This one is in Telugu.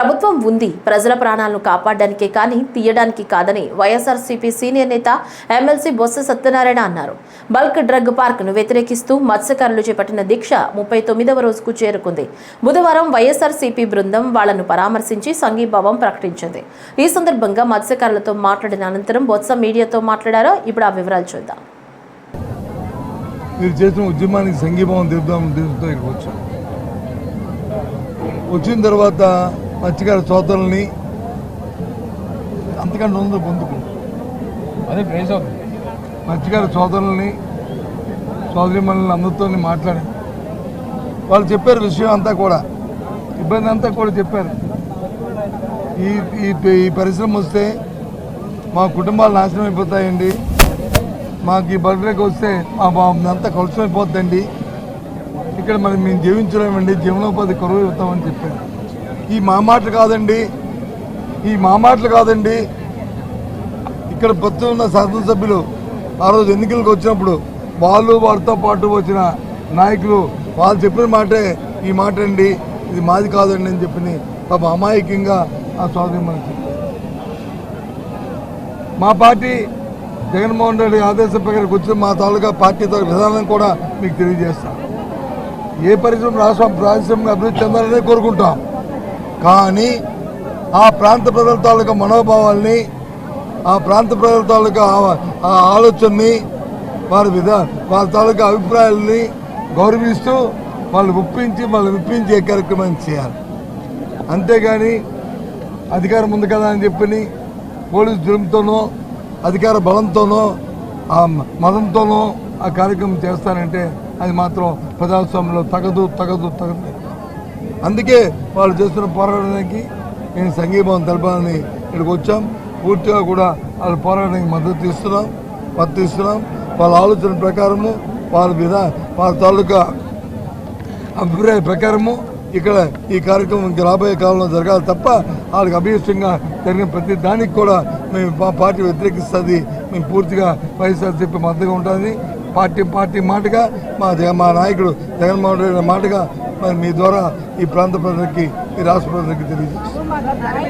ప్రభుత్వం ఉంది. ప్రజల ప్రాణాలను కాపాడడానికే కానీ తీయడానికి కాదని వైఎస్ఆర్సీపీ సీనియర్ నేత ఎమ్మెల్సీ బొత్స సత్యనారాయణ అన్నారు. బల్క్ డ్రగ్ పార్క్ను వ్యతిరేకిస్తూ మత్స్యకారులు చేపట్టిన దీక్ష ముప్పై తొమ్మిదవ రోజుకు చేరుకుంది. బుధవారం వైఎస్ఆర్సీపీ బృందం వాళ్ళను పరామర్శించి సంఘీభావం ప్రకటించింది. ఈ సందర్భంగా మత్స్యకారులతో మాట్లాడిన అనంతరం బొత్స మీడియాతో మాట్లాడారో ఇప్పుడు ఆ వివరాలు చూద్దాం. మీరు చేసిన ఉద్యమానికి సంఘీభావం తెలుపుదాం ఉద్దేశంతో ఇక్కడికి వచ్చాం. వచ్చిన తర్వాత మత్స్యకార సోదరుల్ని అంతకంటే ఉందో పొందుకు అదే ప్రైజ్ అవుతుంది. మత్స్యకార సోదరుల్ని సోదరిమణులని అందరితో మాట్లాడి. వాళ్ళు చెప్పారు విషయం అంతా కూడా. ఇబ్బంది అంతా కూడా చెప్పారు. ఈ ఈ ఈ పరిశ్రమ వస్తే మా కుటుంబాలు నాశనం అయిపోతాయండి. మాకు ఈ బర్త్డేకి వస్తే మా అంతా కలుషమైపోద్దండి ఇక్కడ మరి మేము జీవించలేమండి. జీవనోపాధి కరువు అవుతామని చెప్పారు. ఈ మా మాటలు కాదండి. ఈ మా మాటలు కాదండి. ఇక్కడ ప్రస్తుతం ఉన్న శాసనసభ్యులు ఆ రోజు ఎన్నికలకు వచ్చినప్పుడు వాళ్ళు వారితో పాటు వచ్చిన నాయకులు వాళ్ళు చెప్పిన మాటే ఈ మాట అండి ఇది మాది కాదండి అని చెప్పి పాప అమాయకంగా ఆ స్వాధీనం మనకి మా పార్టీ జగన్మోహన్ రెడ్డి ఆదేశం ప్రకారం వచ్చిన మా తాలూకా పార్టీ తాలూకా విధానం కూడా మీకు తెలియజేస్తాం. ఏ పరిశ్రమ రాష్ట్రం పారిశ్రామిక అభివృద్ధి చెందాలనే కోరుకుంటాం. కానీ ఆ ప్రాంత ప్రజల తాలూకా మనోభావాల్ని ఆ ప్రాంత ప్రజల తాలూకా ఆ- ఆలోచనని వారి విధా వారి తాలూకా అభిప్రాయాలని గౌరవిస్తూ వాళ్ళు ఒప్పించి వాళ్ళు విప్పించే కార్యక్రమం చేయాలి. అంతేగాని అధికారం ఉంది కదా అని చెప్పి పోలీసు జులంతోనో అధికార బలంతోనో ఆ మతంతోనో ఆ కార్యక్రమం చేస్తానంటే అది మాత్రం ప్రజాస్వామ్యంలో తగదు తగదు తగదు. అందుకే వాళ్ళు చేస్తున్న పోరాటానికి నేను సంఘీభావం తెలపాలని ఇక్కడికి వచ్చాం. పూర్తిగా కూడా వాళ్ళ పోరాటానికి మద్దతు ఇస్తున్నాం మద్దతు ఇస్తున్నాం. వాళ్ళ ఆలోచన ప్రకారము వాళ్ళ మీద వాళ్ళ తాలూకా అభిప్రాయ ప్రకారము ఇక్కడ ఈ కార్యక్రమం ఇంకా రాబోయే కాలంలో జరగాలి తప్ప వాళ్ళకి అభిష్టంగా జరిగిన ప్రతి దానికి కూడా మేము మా పార్టీ వ్యతిరేకిస్తుంది. మేము పూర్తిగా వైఎస్ఆర్సీపీ మద్దతుగా ఉంటుంది పార్టీ పార్టీ మాటగా మా మా నాయకుడు జగన్మోహన్ రెడ్డి మాటగా మరి మీ ద్వారా ఈ ప్రాంత ప్రజలకి ఈ రాష్ట్ర ప్రజలకి తెలియజేస్తాం